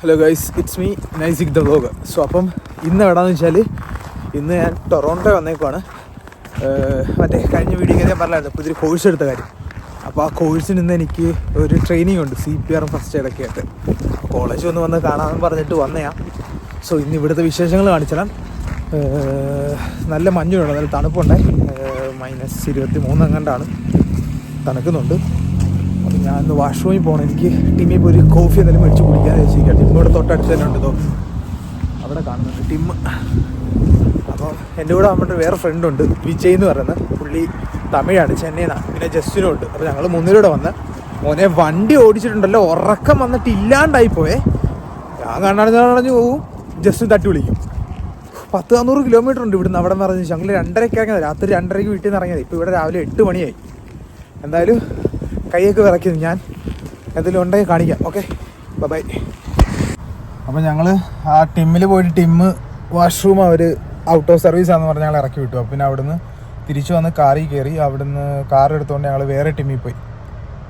Hello guys it's me Naisik the vlog so അപ്പം ഇന്ന് എവിടെയെന്ന് വെച്ചാൽ ഇന്ന് ഞാൻ ടൊറോണ്ടോ വന്നേക്കുവാണ്. മറ്റേ കഴിഞ്ഞ വീഡിയോ ഞാൻ പറഞ്ഞായിരുന്നു പുതിയൊരു കോഴ്സ് എടുത്ത കാര്യം. അപ്പോൾ ആ കോഴ്സിൽ നിന്ന് എനിക്ക് ഒരു ട്രെയിനിങ് ഉണ്ട്. സി പി ആർ ഫസ്റ്റ് എയ്ഡൊക്കെ ആയിട്ട്. കോളേജ് ഒന്ന് വന്ന് കാണാമെന്ന് പറഞ്ഞിട്ട് വന്നയാ. സോ ഇന്ന് ഇവിടുത്തെ വിശേഷങ്ങൾ കാണിച്ചാൽ നല്ല മഞ്ഞുണ്ട്. നല്ല തണുപ്പുണ്ട്. മൈനസ് ഇരുപത്തി മൂന്ന് അങ്ങാണ്ടാണ് തണുക്കുന്നുണ്ട്. ഇന്ന് വാഷ്റൂമിൽ പോകണം എനിക്ക് ടിമ്മിൽ പോയി ഒരു കോഫി എന്തെങ്കിലും മേടിച്ച് കുടിക്കാൻ വെച്ചിരിക്കാം ടിമ്മ് ഇവിടെ തൊട്ടടുത്ത് തന്നെ ഉണ്ട് ഇതോ. അവിടെ കാണുന്നുണ്ട് ടിമ്മ് അപ്പോൾ എന്റെ കൂടെ വന്നിട്ട് വേറെ ഫ്രണ്ടുണ്ട് വിജയ് എന്ന് പറയുന്നത് പുള്ളി തമിഴാണ് ചെന്നൈനാണ് പിന്നെ ജസ്റ്റിനും ഉണ്ട്. അപ്പോൾ ഞങ്ങൾ മൂന്നിലൂടെ വന്ന് മോനെ വണ്ടി ഓടിച്ചിട്ടുണ്ടല്ലോ ഉറക്കം വന്നിട്ട് ഇല്ലാണ്ടായി പോയേ. ഞാൻ കണ്ണടഞ്ഞു പോവും. ജസ്റ്റിൻ തട്ടി വിളിക്കും. പത്ത് നാനൂറ് കിലോമീറ്റർ ഉണ്ട് ഇവിടുന്ന് അവിടെ നിന്ന് പറഞ്ഞു ഞങ്ങൾ രണ്ടരയ്ക്ക് ഇറങ്ങിയത്. രാത്രി രണ്ടരയ്ക്ക് വീട്ടിൽ നിന്ന് ഇറങ്ങിയത്. ഇപ്പോൾ ഇവിടെ രാവിലെ എട്ട് മണിയായി. എന്തായാലും കൈയൊക്കെ വിറയ്ക്കുന്നു ഞാൻ. എന്തെങ്കിലും ഉണ്ടെങ്കിൽ കാണിക്കാം. ഓക്കെ ബൈ അപ്പോൾ ഞങ്ങൾ ആ ടിമ്മിൽ പോയിട്ട് ടിമ്മ് വാഷ്റൂം അവർ ഔട്ട് ഓഫ് സർവീസ് ആണെന്ന് പറഞ്ഞ് ഞങ്ങൾ ഇറക്കി വിട്ടു. പിന്നെ അവിടുന്ന് തിരിച്ചു വന്ന് കാറിൽ കയറി അവിടുന്ന് കാർ എടുത്തുകൊണ്ട് ഞങ്ങൾ വേറെ ടിമ്മിൽ പോയി.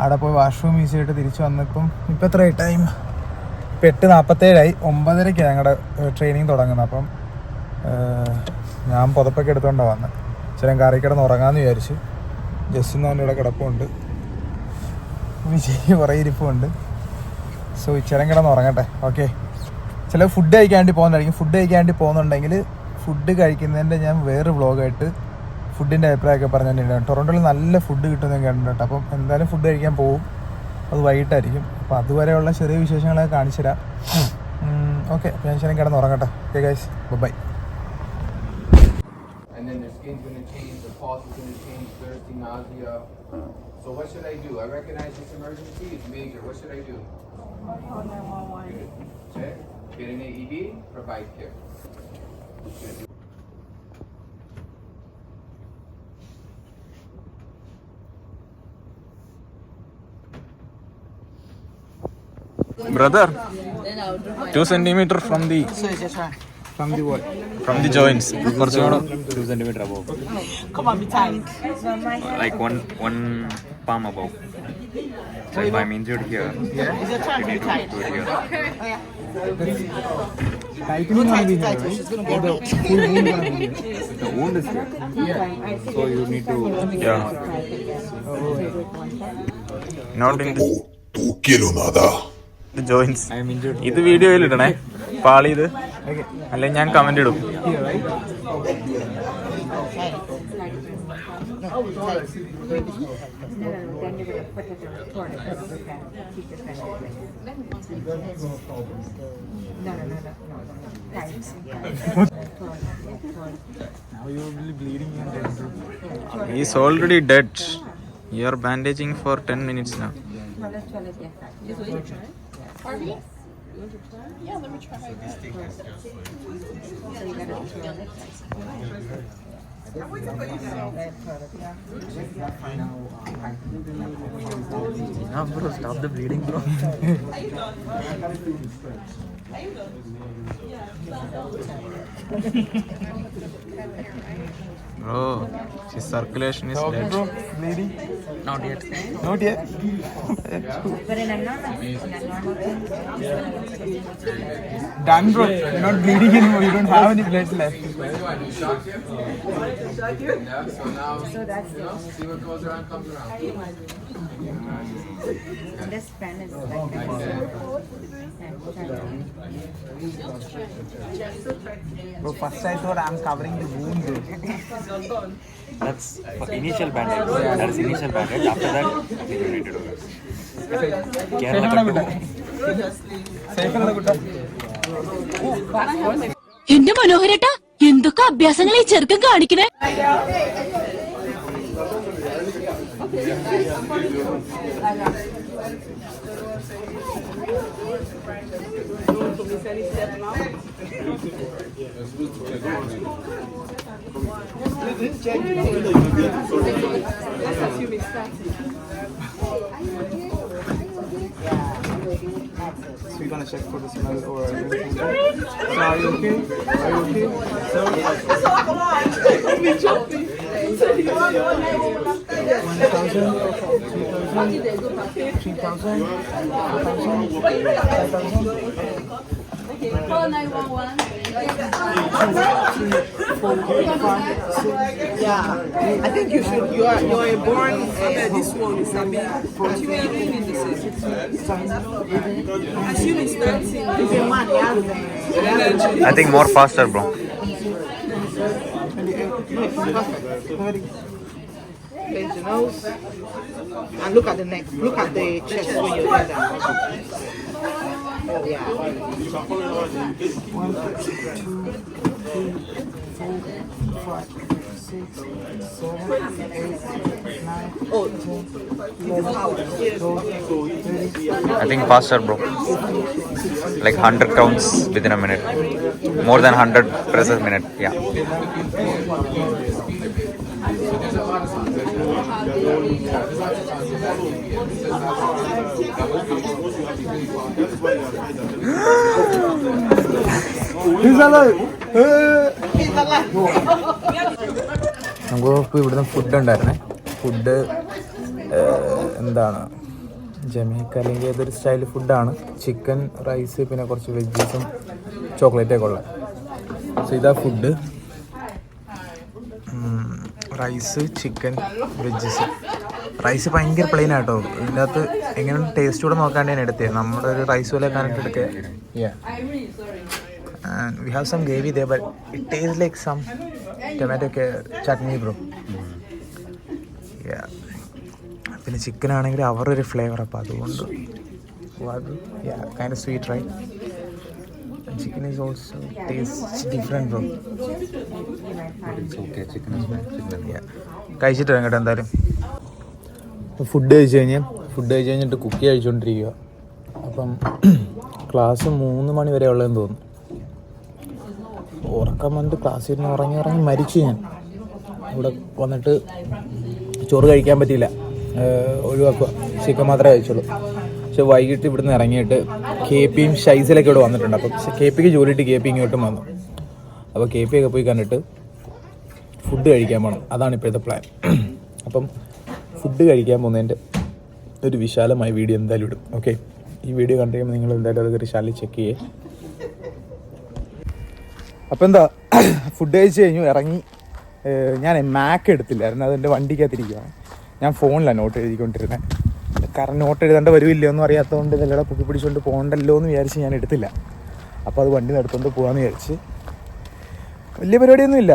അവിടെ പോയി വാഷ്റൂം യൂസ് ചെയ്തിട്ട് തിരിച്ചു വന്നപ്പം ഇപ്പം എത്രയായി ടൈം ഇപ്പം എട്ട് നാൽപ്പത്തേഴായി ഒമ്പതരയ്ക്കാണ് ഞങ്ങളുടെ ട്രെയിനിങ് തുടങ്ങുന്നത്. അപ്പം ഞാൻ പുതപ്പൊക്കെ എടുത്തുകൊണ്ടാണ് വന്നത് ചില കാറിൽ കിടന്ന് ഉറങ്ങാമെന്ന് വിചാരിച്ചു. ജസ്റ്റ് എന്ന് ഇവിടെ കിടപ്പുണ്ട്. വിജയ് കുറേ ഇരിപ്പുണ്ട്. സോ ചിലങ്കിടന്ന് കിടന്ന് ഉറങ്ങട്ടെ. ഓക്കെ ചില ഫുഡ് കഴിക്കാൻ വേണ്ടി പോകുന്നതായിരിക്കും. ഫുഡ് കഴിക്കാൻ വേണ്ടി പോകുന്നുണ്ടെങ്കിൽ ഫുഡ് കഴിക്കുന്നതിന്റെ ഞാൻ വേറെ വ്ളോഗായിട്ട് ഫുഡിന്റെ അഭിപ്രായമൊക്കെ പറഞ്ഞിട്ടുണ്ടായിരുന്നു ടൊറന്റോയിൽ നല്ല ഫുഡ് കിട്ടുമെന്ന് കേട്ടിട്ടുണ്ട്. കേട്ടോ അപ്പം എന്തായാലും ഫുഡ് കഴിക്കാൻ പോകും അത് വൈകിട്ടായിരിക്കും. അപ്പോൾ അതുവരെയുള്ള ചെറിയ വിശേഷങ്ങളൊക്കെ കാണിച്ചു തരാം ഓക്കെ ഞാൻ ശരി കിടന്ന് ഉറങ്ങട്ടെ. Okay guys bye and then their skin's gonna change, the pulse is gonna change, thirsty, nausea. So what should I do? I recognize this emergency, it's major, what should I do? Check, get an AED, provide care. Brother, two centimeter from the from the from the joints. കുറച്ചും കൂടെ two centimeter above. Come on, be tight. Like one one palm above. So if I'm injured here, Is your turn you to be need to tight? do it here. The wound is here. So you need to. Yeah. Not in the, the joints. I am injured. ഇത് വീഡിയോയിൽ ഇടണേ പാളി ഇത് അല്ലെങ്കിൽ ഞാൻ comment ഇടും He's already dead. You are bandaging for 10 minutes now. You want to try? Yeah, let me try. This bro. Stop the bleeding, bro. Bro, the circulation is dead. Bro, lady? Not yet. Not yet? Done, bro. You're not bleeding anymore. You don't have any blood left. So that's it. See what goes around comes around. This pen is like that. bro first I thought I'm covering the wound bro That's for initial bandage. That is initial bandage. After that, we donated over. this. എന്റെ മനോഹരേട്ടാ എന്തൊക്കെ അഭ്യാസങ്ങളെ ചെറുക്കം കാണിക്കണേ So you're gonna check for the smell or everything? So are you okay? Are you okay? So, so I can watch. Let me jump. So you want yeah. I think you should. You are. You are born under this one. Is a bit. But you are doing it the same. Assume it's dancing. It's a man. Yeah. I think more faster, bro. Nose. And look at the neck. Look at the chest when you do that. Yeah. I think faster, bro. Like 100 counts within a minute. More than 100 presses a minute. Yeah. നമുക്ക് ഇവിടുന്ന് food ഉണ്ടായിരുന്നേ. Food എന്താണ്? Jamaica അല്ലെങ്കിൽ ഏതൊരു style ഫുഡാണ് chicken rice പിന്നെ കുറച്ച് വെജീസും ചോക്ലേറ്റൊക്കെ ഉള്ളത്. സോ ഇതാ food rice chicken veggies rice ഭയങ്കര പ്ലെയിൻ ആട്ടോ. ഇതിന്റെ അകത്ത് എങ്ങനെ ടേസ്റ്റ് കൂടെ നോക്കാണ്ട് ഞാൻ എടുത്തത് നമ്മുടെ ഒരു റൈസ് പോലെ കാണിട്ട് എടുക്കുക we have some gravy it tastes like some tomato ca- chutney bro. Yeah. പിന്നെ ചിക്കൻ ആണെങ്കിൽ അവരുടെ ഒരു ഫ്ലേവർ അപ്പോൾ അതുകൊണ്ട്. അപ്പോൾ അത് kind of sweet It's okay, chicken is taste Chicken, yeah. കഴിച്ചിട്ട് ഇറങ്ങട്ടെ എന്തായാലും. ഫുഡ് കഴിച്ച് കഴിഞ്ഞ് ഫുഡ് കഴിച്ച് കഴിഞ്ഞിട്ട് കുക്കി കഴിച്ചുകൊണ്ടിരിക്കുക അപ്പം ക്ലാസ് മൂന്ന് മണി വരെ ഉള്ളതെന്ന് തോന്നുന്നു. ഉറക്കം വന്നിട്ട് ക്ലാസ്സിൽ നിന്ന് ഉറങ്ങി ഉറങ്ങി മരിച്ചു ഞാൻ. ഇവിടെ വന്നിട്ട് ചോറ് കഴിക്കാൻ പറ്റിയില്ല. ഒഴിവാക്കുക. ചിക്കൻ മാത്രമേ കഴിച്ചുള്ളൂ. പക്ഷെ വൈകിട്ട് ഇവിടുന്ന് ഇറങ്ങിയിട്ട് കെ പിയും ഷൈസിലൊക്കെ ഇവിടെ വന്നിട്ടുണ്ട്. അപ്പം കെ പിക്ക് ജോലിയിട്ട് കെ പി ഇങ്ങോട്ടും വന്നു. അപ്പോൾ കെ പി ഒക്കെ പോയി കണ്ടിട്ട് ഫുഡ് കഴിക്കാൻ പോകണം അതാണ് ഇപ്പോഴത്തെ പ്ലാൻ അപ്പം ഫുഡ് കഴിക്കാൻ പോകുന്നതിന്റെ ഒരു വിശാലമായ വീഡിയോ എന്തായാലും ഇടും. ഓക്കെ ഈ വീഡിയോ കണ്ടു കഴിയുമ്പോൾ നിങ്ങൾ എന്തായാലും അത് വിശാലി ചെക്ക് ചെയ്യേ. അപ്പോൾ എന്താ ഫുഡ് കഴിച്ച് കഴിഞ്ഞു ഇറങ്ങി. ഞാൻ മാക്ക് എടുത്തില്ലായിരുന്നു. അതെന്റെ വണ്ടിക്കകത്തിരിക്കുകയാണ് ഞാൻ ഫോണിലാണ് നോട്ട് എഴുതിക്കൊണ്ടിരുന്നത് കാരണം നോട്ട് എഴുതേണ്ട വരുമില്ലയോ എന്ന് അറിയാത്തതുകൊണ്ട് ഇതെല്ലാം പൊക്കി പിടിച്ചുകൊണ്ട് പോകണ്ടല്ലോ എന്ന് വിചാരിച്ച് ഞാൻ എടുത്തില്ല. അപ്പോൾ അത് വണ്ടി നടത്തുകൊണ്ട് പോകാമെന്ന് വിചാരിച്ച്. വലിയ പരിപാടിയൊന്നുമില്ല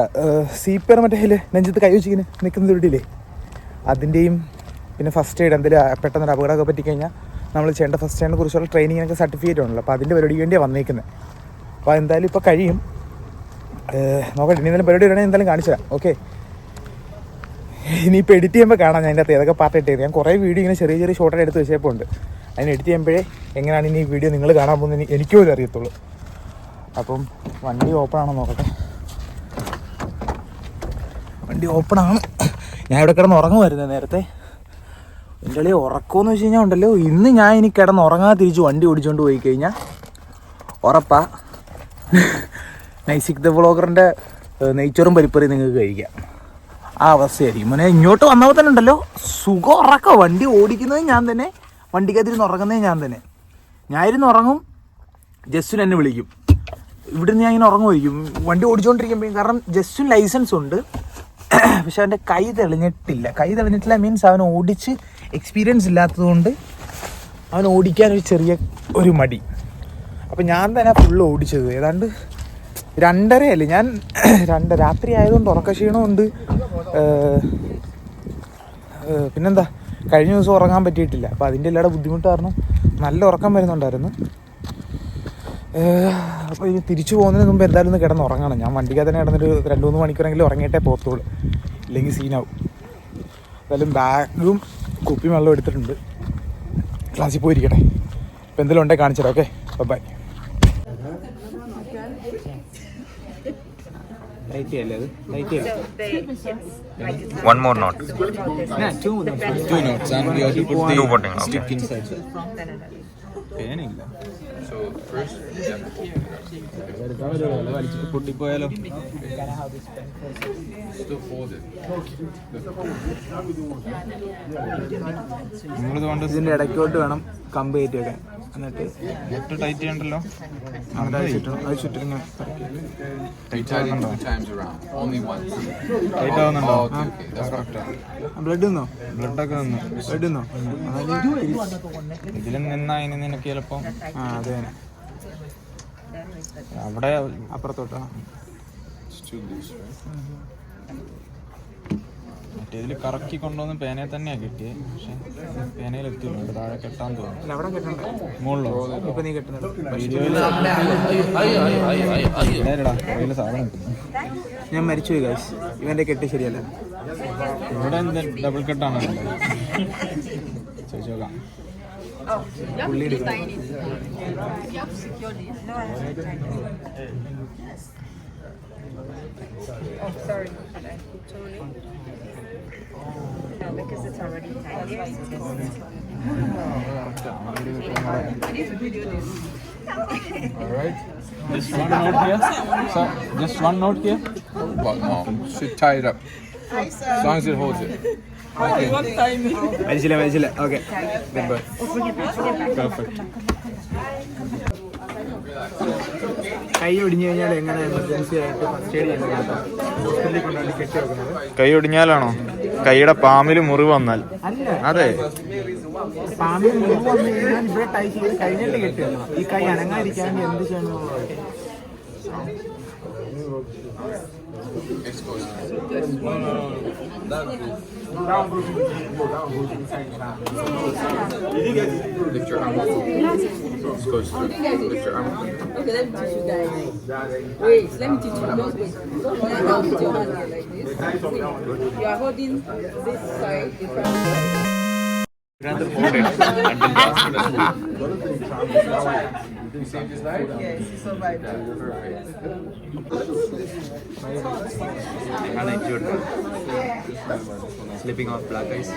സി പി ആർ മറ്റേ ഇതിൽ നെഞ്ചത്ത് കൈ വെച്ചിങ്ങനെ നിൽക്കുന്ന തൊട്ടില്ലേ അതിന്റെയും പിന്നെ ഫസ്റ്റ് എയ്ഡ് എന്തെങ്കിലും പെട്ടെന്നൊരു അപകടമൊക്കെ പറ്റിക്കഴിഞ്ഞാൽ നമ്മൾ ചെയ്യേണ്ട ഫസ്റ്റ് എയ്ഡിനെ കുറിച്ചുള്ള ട്രെയിനിങ്ങിനൊക്കെ സർട്ടിഫിക്കറ്റ് ഉണ്ടല്ലോ അപ്പോൾ അതിന്റെ പരിപാടിക്ക് വേണ്ടിയാണ് വന്നേക്കുന്നത് അപ്പോൾ എന്തായാലും ഇപ്പോൾ കഴിയും. നോക്കട്ടെ ഇനി എന്തെങ്കിലും പരിപാടി വരണമെങ്കിൽ എന്തായാലും കാണിച്ചു തരാം. ഓക്കെ ഇനിയിപ്പോൾ എഡിറ്റ് ചെയ്യുമ്പോൾ കാണാം ഞാൻ അതിന്റെ അകത്ത് ഏതൊക്കെ പാർട്ട് ഇട്ടത് ഞാൻ കുറേ വീഡിയോ ഇങ്ങനെ ചെറിയ ചെറിയ ഷോർട്ടായിട്ട് എടുത്ത് വെച്ചപ്പോൾ ഉണ്ട് അതിന് എഡിറ്റ് ചെയ്യുമ്പോഴേ എങ്ങനെയാണ് ഇനി ഈ വീഡിയോ നിങ്ങൾ കാണാൻ പോകുന്നത് എനിക്കും പോലും അറിയത്തുള്ളൂ. അപ്പം വണ്ടി ഓപ്പൺ ആണോ നോക്കട്ടെ. വണ്ടി ഓപ്പൺ ആണ്. ഞാൻ ഇവിടെ കിടന്ന് ഉറങ്ങുമായിരുന്നു നേരത്തെ. എന്റെ കളി ഉറക്കമെന്ന് വെച്ച് കഴിഞ്ഞാൽ ഉണ്ടല്ലോ. ഇന്ന് ഞാൻ ഇനി കിടന്ന് ഉറങ്ങാതെ തിരിച്ച് വണ്ടി ഓടിച്ചുകൊണ്ട് പോയി കഴിഞ്ഞാൽ ഉറപ്പാ. നൈസിക് ദ വ്ളോഗറിന്റെ നെയ്ച്ചോറും പരിപ്പറി നിങ്ങൾക്ക് കഴിക്കാം. ആ അവസ്ഥയായിരിക്കും മോനെ ഇങ്ങോട്ട് വന്നപ്പോൾ തന്നെ ഉണ്ടല്ലോ. സുഖം ഉറക്കം. വണ്ടി ഓടിക്കുന്നത് ഞാൻ തന്നെ. വണ്ടിക്കകത്തിരുന്ന് ഉറങ്ങുന്നത് ഞാൻ തന്നെ. ഞാൻ ഇരുന്ന് ഉറങ്ങും. ജസ്റ്റിൻ എന്നെ വിളിക്കും. ഇവിടുന്ന് ഞാൻ ഇങ്ങനെ ഉറങ്ങുമായിരിക്കും. വണ്ടി ഓടിച്ചുകൊണ്ടിരിക്കുമ്പോൾ കാരണം ജസ്റ്റിൻ ലൈസൻസ് ഉണ്ട്. പക്ഷെ അവന്റെ കൈ തെളിഞ്ഞിട്ടില്ല. കൈ തെളിഞ്ഞിട്ടില്ല മീൻസ് അവൻ ഓടിച്ച് എക്സ്പീരിയൻസ് ഇല്ലാത്തതുകൊണ്ട് അവൻ ഓടിക്കാൻ ഒരു ചെറിയ ഒരു മടി. അപ്പം ഞാൻ തന്നെ ഫുള്ള് ഓടിച്ചത്. ഏതാണ്ട് രണ്ടരയല്ലേ? ഞാൻ രണ്ട് രാത്രി ആയതുകൊണ്ട് ഉറക്കക്ഷീണമുണ്ട് ഏഹ്, ഏഹ്, പിന്നെന്താ? കഴിഞ്ഞ ദിവസം ഉറങ്ങാൻ പറ്റിയിട്ടില്ല. അപ്പോൾ അതിന്റെ എല്ലാടെ ബുദ്ധിമുട്ട് കാരണം നല്ല ഉറക്കം വരുന്നുണ്ടായിരുന്നു. അപ്പോൾ ഇനി തിരിച്ചു പോകുന്നതിന് മുമ്പ് എന്തായാലും ഒന്ന് കിടന്ന് ഉറങ്ങണം. ഞാൻ വണ്ടിക്കകത്ത് തന്നെ കിടന്നൊരു രണ്ട് മൂന്ന് മണിക്കൂറെങ്കിലും ഉറങ്ങിയിട്ടേ പോകത്തുള്ളൂ. ഇല്ലെങ്കിൽ സീനാവും എന്തായാലും ബാഗും കുപ്പിയും വെള്ളം എടുത്തിട്ടുണ്ട്. ക്ലാസ്സിൽ പോയിരിക്കട്ടെ. അപ്പോൾ എന്തെങ്കിലും ഉണ്ടെങ്കിൽ കാണിച്ചു തരാം ഓക്കെ? ബൈ ലൈറ്റ് ചെയ്യല്ലേ അത് ലൈറ്റ് ചെയ്യാം One more note. Two knots. and we have to put the Two button, okay. stick inside. So first, വലിച്ചിട്ട് പൊട്ടിപ്പോയാലോ still folded. ഇതിന്റെ ഇടയ്ക്കോട്ട് വേണം കമ്പ് കയറ്റി വെക്കാൻ എന്നിട്ട് ലെഫ്റ്റ് ടൈറ്റ് ചെയ്യണ്ടല്ലോ? അത്. ചുറ്റും അത് ഇങ്ങനെ. ടൈറ്റ് ആവുന്നുണ്ടോ. ബ്ലഡ് നിന്നോ ബ്ലഡൊക്കെ നിന്നു ബ്ലഡ് നിന്നോ ഇതിലും നിന്നാ ഇനി നിനക്ക് ചിലപ്പോ? ആ അതെ അവിടെ അപ്പുറത്തോട്ടാ It's too loose, right? മറ്റേതിൽ കറക്കി കൊണ്ടുവന്ന് പേനയെ തന്നെയാ കിട്ടിയത് പക്ഷെ പേനയിൽ എത്തിയില്ല. താഴെ കെട്ടാൻ തോന്നുന്നു. മുകളിലോ? വീഡിയോയിൽ സാധനം ഞാൻ മരിച്ചു ഗൈസ് ഇവന്റെ കെട്ട് ശരിയല്ല. ഇവിടെ എന്ത് ഡബിൾ കെട്ടാണ് ചോദിച്ചു നോക്കാം. പുള്ളി എടുക്കണം Oh, sorry. Tony? No, because it's already nine years. All right. Just one note here. Sir, just one note here. But no, should tie it up. As long as it holds it. Okay. One time. Okay. Perfect. കൈ ഒടിഞ്ഞു കഴിഞ്ഞാൽ എങ്ങനെ emergency ആയിട്ട് first aid ചെയ്യുന്നത് കേട്ടോ. ഹോസ്പിറ്റലിൽ കൊണ്ടുപോയി കെട്ടി വെക്കുന്നത്. കൈ ഒടിഞ്ഞാലാണോ? കൈയുടെ പാമ്പിൽ മുറിവ് വന്നാൽ. അല്ല. അതെ. പാമ്പിൽ മുറിവ് വന്നു കഴിഞ്ഞാൽ ഇവിടെ ടൈ ചെയ്ത് കഴിഞ്ഞിട്ട് കെട്ടി വെക്കണം. ഈ കൈ അനങ്ങാതിരിക്കാൻ Let me teach you guys. Wait, let me teach you. You are holding this side. The and the. Saved his life? Yes, he survived. Perfect. Kinda injured. Slipping off black eyes.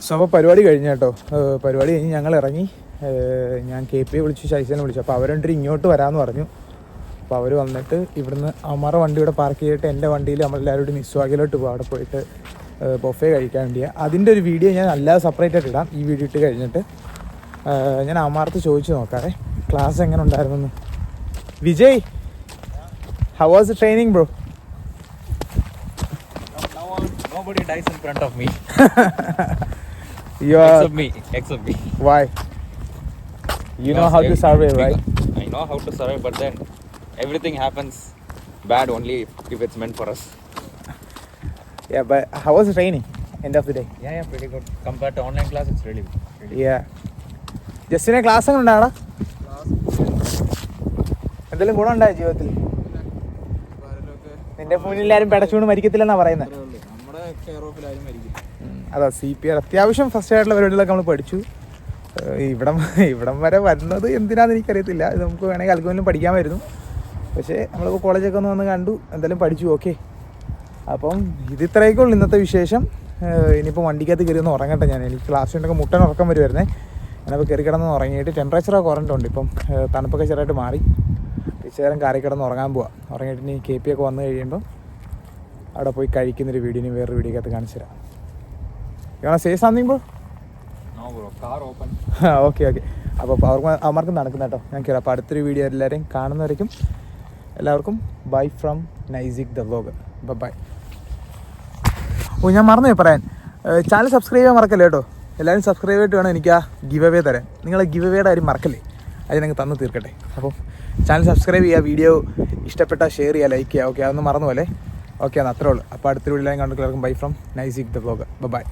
So അപ്പോൾ പരിപാടി കഴിഞ്ഞ കേട്ടോ പരിപാടി കഴിഞ്ഞ് ഞങ്ങൾ ഇറങ്ങി ഞാൻ K P വിളിച്ചു ശൈസനെ വിളിച്ചു അപ്പോൾ അവരുണ്ട് ഇങ്ങോട്ട് വരാമെന്ന് പറഞ്ഞു അപ്പോൾ അവർ വന്നിട്ട് ഇവിടുന്ന് അമറ വണ്ടി ഇവിടെ പാർക്ക് ചെയ്തിട്ട് എന്റെ വണ്ടിയിൽ നമ്മളെല്ലാവരും കൂടി മിസ്വാഗിലോട്ട് പോകും അവിടെ പോയിട്ട് ബൊഫേ കഴിക്കാൻ വേണ്ടിയാ അതിന്റെ ഒരു വീഡിയോ ഞാൻ അല്ലാതെ സെപ്പറേറ്റ് ആയിട്ട് ഇടാം ഈ വീഡിയോ ഇട്ട് കഴിഞ്ഞിട്ട് ഞാൻ അമാർത്ത് ചോദിച്ചു നോക്കാറേ ക്ലാസ് എങ്ങനെ ഉണ്ടായിരുന്നു Vijay how was training bro Nobody dies in front of me. You are Except me. Except me. Why you know how to survive right I know how to survive, but then everything happens bad only if, if it's meant for us. Yeah, but how was the training? End of the day. Yeah, yeah, pretty good. Compared to online class, it's really good. Really Yeah. ജസ്റ്റിനെ class എങ്ങനെ ഉണ്ടാടാ എന്തെങ്കിലും ഗുണം ഉണ്ടായോ ജീവിതത്തിൽ? നിന്റെ മുന്നിൽ എല്ലാരും പെടച്ചുകൊണ്ട് മരിക്കത്തില്ലെന്നാ പറയുന്നത് അതാ സി പി ആർ അത്യാവശ്യം ഫസ്റ്റ് ആയിട്ടുള്ള പരിപാടികളൊക്കെ നമ്മൾ പഠിച്ചു. ഇവിടം ഇവിടം വരെ വരുന്നത് എന്തിനാന്ന് എനിക്കറിയത്തില്ല. ഇത് നമുക്ക് വേണമെങ്കിൽ അൽക്കുമെങ്കിലും പഠിക്കാമായിരുന്നു. പക്ഷേ നമ്മളിപ്പോൾ കോളേജൊക്കെ ഒന്ന് വന്ന് കണ്ടു. എന്തായാലും പഠിച്ചു ഓക്കെ അപ്പം ഇത് ഇത്രയൊക്കെ ഉള്ളൂ ഇന്നത്തെ വിശേഷം. ഇനിയിപ്പോൾ വണ്ടിക്കകത്ത് കയറി ഒന്ന് ഉറങ്ങട്ടെ ഞാൻ. എനിക്ക് ക്ലാസ് ഉണ്ടൊക്കെ മുട്ടൻ ഉറക്കം വരുമായിരുന്നേ ഞാനപ്പോൾ കയറി കിടന്ന് ഉറങ്ങിയിട്ട് ടെമ്പറേച്ചറൊക്കെ കുറഞ്ഞിട്ടുണ്ട് ഇപ്പം. തണുപ്പൊക്കെ ചെറുതായിട്ട് മാറി. ഇച്ചിരി നേരം കാറി കിടന്ന് ഉറങ്ങാൻ പോവാം. ഉറങ്ങിയിട്ട് ഇനി കെ പി ഒക്കെ വന്നു കഴിയുമ്പം അവിടെ പോയി കഴിക്കുന്നൊരു വീഡിയോ വേറൊരു വീഡിയോ അകത്ത് കാണിച്ചു തരാം. You wanna say something bro No, bro. Car open. Okay okay അപ്പോൾ അവർക്ക് അവർക്ക് നടക്കുന്ന കേട്ടോ ഞാൻ കയറാം അപ്പോൾ അടുത്തൊരു വീഡിയോ എല്ലാവരെയും കാണുന്നവരേക്കും എല്ലാവർക്കും bye from Naisik the vlog bye ഓ ഞാൻ മറന്നു പോയി പറയാൻ ചാനൽ സബ്സ്ക്രൈബ് ചെയ്യാൻ മറക്കല്ലേ കേട്ടോ? എല്ലാവരും സബ്സ്ക്രൈബ് ചെയ്തിട്ട് വേണം എനിക്ക് ആ ഗിവ് അവേ തരാൻ. നിങ്ങൾ ഗിവ് അവേയുടെ കാര്യം മറക്കല്ലേ? അത് ഞങ്ങൾക്ക് തന്നു തീർക്കട്ടെ. അപ്പോൾ ചാനൽ സബ്സ്ക്രൈബ് ചെയ്യുക വീഡിയോ ഇഷ്ടപ്പെട്ടാൽ ഷെയർ ചെയ്യുക ലൈക്ക് ചെയ്യുക ഓക്കെ അതൊന്നും മറന്നു പോലെ ഓക്കെ അത് അത്രേ ഉള്ളൂ. അപ്പോൾ അടുത്തൊരു വീഡിയോ കണ്ടിട്ട് bye from Naisik the blog bye